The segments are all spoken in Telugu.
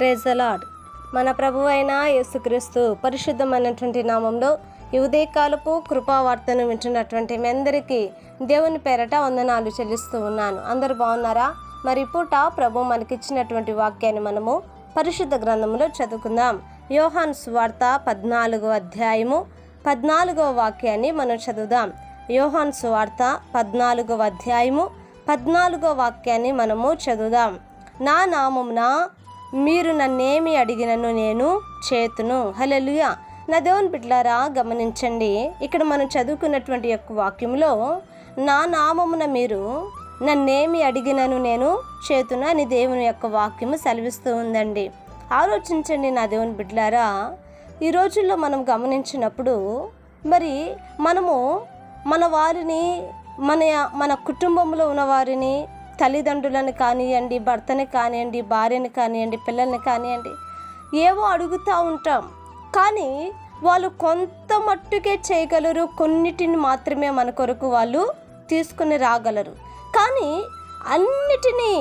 ప్రేజ్ అలాడ్ మన ప్రభు అయిన యేసుక్రీస్తు పరిశుద్ధమైనటువంటి నామంలో ఈ ఉదయకాలపు కృపావార్తను వింటున్నటువంటి మీ అందరికీ దేవుని పేరట వందనాలు చెల్లిస్తూ ఉన్నాను. అందరు బాగున్నారా? మరి పూట ప్రభు మనకిచ్చినటువంటి వాక్యాన్ని మనము పరిశుద్ధ గ్రంథంలో చదువుకుందాం. యోహాన్ సువార్త పద్నాలుగో అధ్యాయము పద్నాలుగో వాక్యాన్ని మనం చదువుదాం. యోహాన్ సువార్త పద్నాలుగో అధ్యాయము పద్నాలుగో వాక్యాన్ని మనము చదువుదాం. నా నామమున మీరు నన్నేమి అడిగినను నేను చేతును? హలెలుయ నా దేవుని బిడ్లారా గమనించండి. ఇక్కడ మనం చదువుకున్నటువంటి యొక్క వాక్యంలో నా నామమున మీరు నన్నేమి అడిగినను నేను చేతును అని దేవుని యొక్క వాక్యము సెలవిస్తూ ఉందండి. ఆలోచించండి నా దేవుని బిడ్లారా ఈ రోజుల్లో మనం గమనించినప్పుడు మరి మనము మన వారిని మన మన కుటుంబంలో ఉన్న వారిని తల్లిదండ్రులను కానివ్వండి భర్తని కానివ్వండి భార్యని కానివ్వండి పిల్లల్ని కానివ్వండి ఏవో అడుగుతూ ఉంటాం. కానీ వాళ్ళు కొంత మట్టుకే చేయగలరు కొన్నిటిని మాత్రమే మన కొరకు వాళ్ళు తీసుకుని రాగలరు. కానీ అన్నిటినీ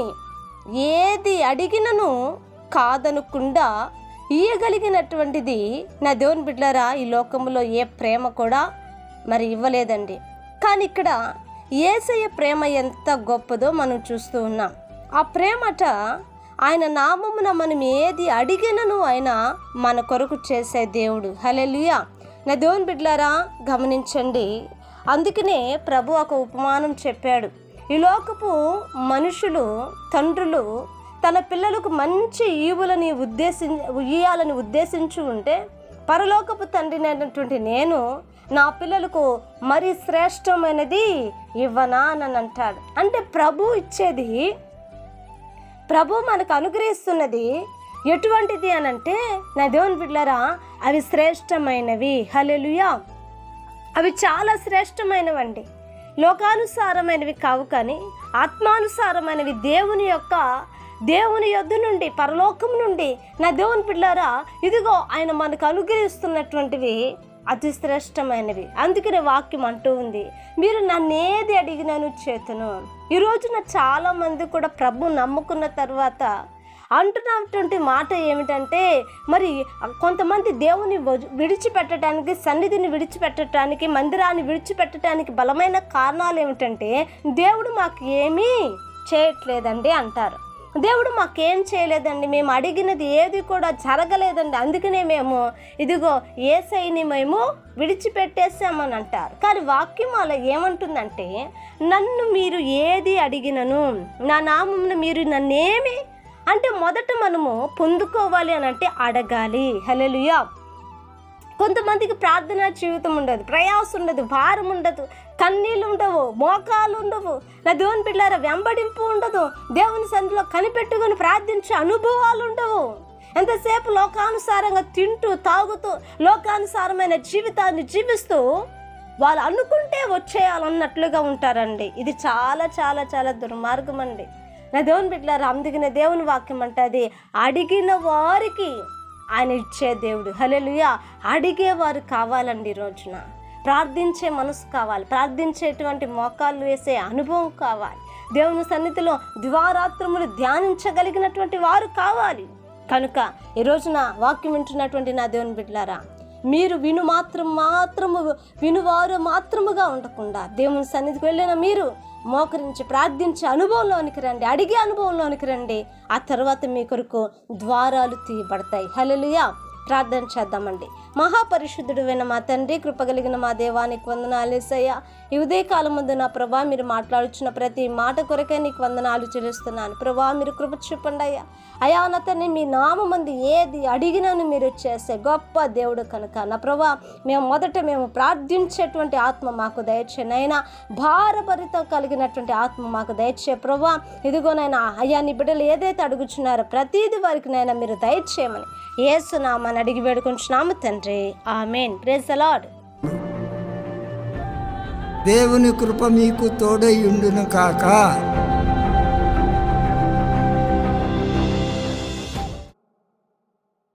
ఏది అడిగినను కాదనకుండా ఇయ్యగలిగినటువంటిది నా దేవుని బిడ్డలారా ఈ లోకంలో ఏ ప్రేమ కూడా మరి ఇవ్వలేదండి. కానీ ఇక్కడ ఏసయ్య ప్రేమ ఎంత గొప్పదో మనం చూస్తూ ఉన్నాం. ఆ ప్రేమట ఆయన నామమున మనం ఏది అడిగినను ఆయన మన కొరకు చేసే దేవుడు. హలెలుయా నా దేవుని బిడ్లారా గమనించండి. అందుకనే ప్రభు ఒక ఉపమానం చెప్పాడు. ఈ లోకపు మనుషులు తండ్రులు తన పిల్లలకు మంచి ఈవులని ఉద్దేశి ఇయ్యాలని ఉద్దేశించి ఉంటే పరలోకపు తండ్రినైనటువంటి నేను నా పిల్లలకు మరి శ్రేష్టమైనది ఇవ్వనా అని అంటాడు. అంటే ప్రభు ఇచ్చేది ప్రభు మనకు అనుగ్రహిస్తున్నది ఎటువంటిది అని అంటే నా దేవుని బిడ్డలరా అవి శ్రేష్టమైనవి. హలెలుయా అవి చాలా శ్రేష్టమైనవండి. లోకానుసారమైనవి కావు కానీ ఆత్మానుసారమైనవి దేవుని యొక్క దేవుని యొద్ద నుండి పరలోకం నుండి. నా దేవుని పిల్లారా ఇదిగో ఆయన మనకు అనుగ్రహిస్తున్నటువంటివి అతి శ్రేష్టమైనవి అందుకనే వాక్యం అంటూ ఉంది మీరు నన్నేది అడిగినాను చేతును. ఈ రోజున చాలామంది కూడా ప్రభు నమ్ముకున్న తర్వాత అంటున్నటువంటి మాట ఏమిటంటే మరి కొంతమంది దేవుని విడిచిపెట్టడానికి సన్నిధిని విడిచిపెట్టడానికి మందిరాన్ని విడిచిపెట్టడానికి బలమైన కారణాలు ఏమిటంటే దేవుడు మాకు ఏమీ చేయట్లేదండి అంటారు. దేవుడు మాకేం చేయలేదండి. మేము అడిగినది ఏది కూడా జరగలేదండి. అందుకనే మేము ఇదిగో ఏసైని మేము విడిచిపెట్టేసామని అంటారు కానీ వాక్యం అలా ఏమంటుందంటే నన్ను మీరు ఏది అడిగినను నా నామంను మీరు నన్నేమి అంటే మొదట మనము పొందుకోవాలి అని అంటే అడగాలి. హలో కొంతమందికి ప్రార్థనా జీవితం ఉండదు ప్రయాసం ఉండదు భారం ఉండదు కన్నీళ్ళు ఉండవు మోకాలు ఉండవు. నా దేవుని పిల్లల వెంబడింపు ఉండదు. దేవుని సంధిలో కనిపెట్టుకుని ప్రార్థించే అనుభవాలు ఉండవు. ఎంతసేపు లోకానుసారంగా తింటూ తాగుతూ లోకానుసారమైన జీవితాన్ని జీవిస్తూ వాళ్ళు అనుకుంటే వచ్చేయాలన్నట్లుగా ఉంటారండి. ఇది చాలా చాలా చాలా దుర్మార్గం అండి. నా దేవుని బిడ్డలారా అందుకనే దేవుని వాక్యం అంటే అడిగిన వారికి ఆయన ఇచ్చే దేవుడు. హలెలుయా అడిగేవారు కావాలండి ఈ రోజున. ప్రార్థించే మనసు కావాలి. ప్రార్థించేటువంటి మోకాళ్ళు వేసే అనుభవం కావాలి. దేవుని సన్నిధిలో దివారాత్రములు ధ్యానించగలిగినటువంటి వారు కావాలి. కనుక ఈ రోజున వాక్యం వింటున్నటువంటి నా దేవుని బిడ్డలారా మీరు విను మాత్రం మాత్రము వినువారు మాత్రముగా ఉండకుండా దేవుని సన్నిధికి వెళ్ళిన మీరు మోకరించి ప్రార్థించే అనుభవంలోనికి రండి అడిగే అనుభవంలోనికి రండి. ఆ తర్వాత మీ కొరకు ద్వారాలు తీయబడతాయి. హలలుయా ప్రార్థన చేద్దామండి. మహాపరిశుద్ధుడు విన మా తండ్రి కృపగలిగిన మా దేవానికి వందనాలేసయ్య ఈ ఉదయకాలం ముందు నా ప్రభా మీరు మాట్లాడుచున్న ప్రతి మాట కొరకే నీకు వందనాలు చెల్లిస్తున్నాను. ప్రభా మీరు కృప చూపండి అయ్యా. అయా అతన్ని మీ నామంది ఏది అడిగినను మీరు చేసే గొప్ప దేవుడు కనుక. నా ప్రభా మేము మొదట మేము ప్రార్థించేటువంటి ఆత్మ మాకు దయచేనైనా భారభరితం కలిగినటువంటి ఆత్మ మాకు దయచే ప్రభా. ఇదిగోనైనా అయ్యా నీ బిడ్డలు ఏదైతే అడుగుచున్నారో ప్రతీది వారికి నైనా మీరు దయచేయమని. ఏసునామని అడిగి వేడుకుంటున్నాము తండ్రి. ఆమెన్. ప్రేజ్ అలాడ్ దేవుని కృప మీకు తోడై ఉండును కాక.